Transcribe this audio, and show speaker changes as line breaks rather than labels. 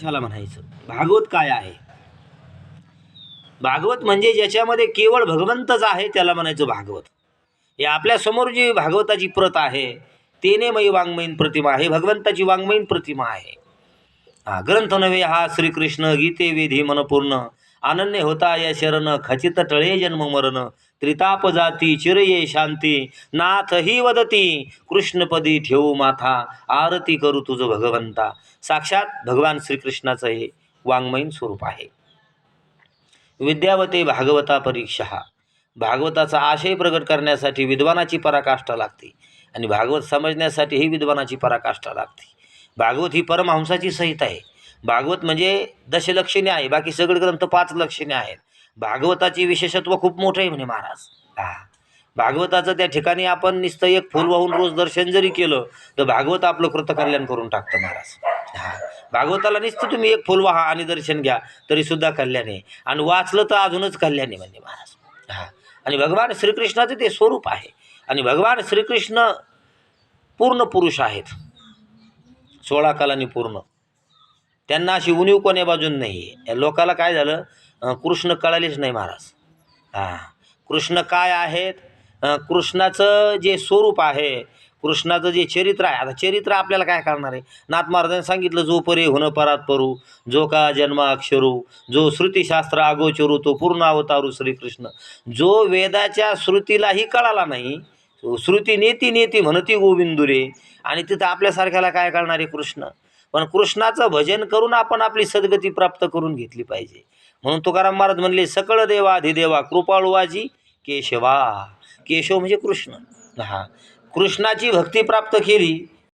कशाला म्हणायचं? भागवत काय आहे? भागवत म्हणजे ज्याच्यामध्ये केवळ भगवंतच आहे त्याला म्हणायचं भागवत. हे आपल्यासमोर जी भागवताची प्रत आहे तेनेमयी वाङ्मयीन प्रतिमा आहे भगवंताची वाङ्मयीन प्रतिमा आहे. हा ग्रंथ नव्हे हा श्रीकृष्ण गीते वेधी मनपूर्ण. अनन्य होता या शरण खचित टळे जन्म मरण. त्रिताप जाती चिरये शांती नाथ ही वदती. कृष्णपदी ठेवू माथा आरती करू तुझ भगवंता. साक्षात भगवान श्रीकृष्णाचं हे वाङ्मयीन स्वरूप आहे. विद्यावते भागवता परीक्षा. भागवताचा आशय प्रगट करण्यासाठी विद्वानाची पराकाष्ठा लागते आणि भागवत समजण्यासाठी ही विद्वानाची पराकाष्ठा लागते. भागवत ही परमहंसाची सहित आहे. भागवत म्हणजे दशलक्षणे आहे बाकी सगळे ग्रंथ पाच लक्षणे आहेत. भागवताची विशेषत्व खूप मोठं आहे म्हणे महाराज. हा. भागवताचं त्या ठिकाणी आपण नुसतं एक फूल वाहून रोज दर्शन जरी केलं तर भागवत आपलं कृतकल्याण करून टाकतं महाराज. हा. भागवताला नुसतं तुम्ही एक फुल वाहा आणि दर्शन घ्या तरीसुद्धा कल्याण आहे. आणि वाचलं तर अजूनच कल्याण आहे म्हणजे महाराज. हा. आणि भगवान श्रीकृष्णाचं ते स्वरूप आहे. आणि भगवान श्रीकृष्ण पूर्ण पुरुष आहेत. सोळा कलांनी पूर्ण. त्यांना अशी उणीव कोण्या बाजून नाही आहे लोकाला काय झालं? कृष्ण कळालेच नाही महाराज. हां. कृष्ण काय आहेत? कृष्णाचं जे स्वरूप आहे कृष्णाचं जे चरित्र आहे आता चरित्र आपल्याला काय करणार आहे? नाथ महाराजांनी सांगितलं जो परे हुन परात परू जो का जन्म अक्षरू जो श्रुतीशास्त्र अगोचरू तो पूर्ण अवतारू श्रीकृष्ण. जो वेदाच्या श्रुतीलाही कळाला नाही श्रुती नेती नेती म्हणती गोविंदुरे. आणि तिथं आपल्यासारख्याला काय करणार आहे कृष्ण? पण कृष्णाचं भजन करून आपण आपली सद्गती प्राप्त करून घेतली पाहिजे. म्हणून तुकाराम महाराज म्हणले सकळ देवा अधिदेवा कृपाळुवाजी केशवा. केशव म्हणजे कृष्ण. हा. कृष्णाची भक्ती प्राप्त केली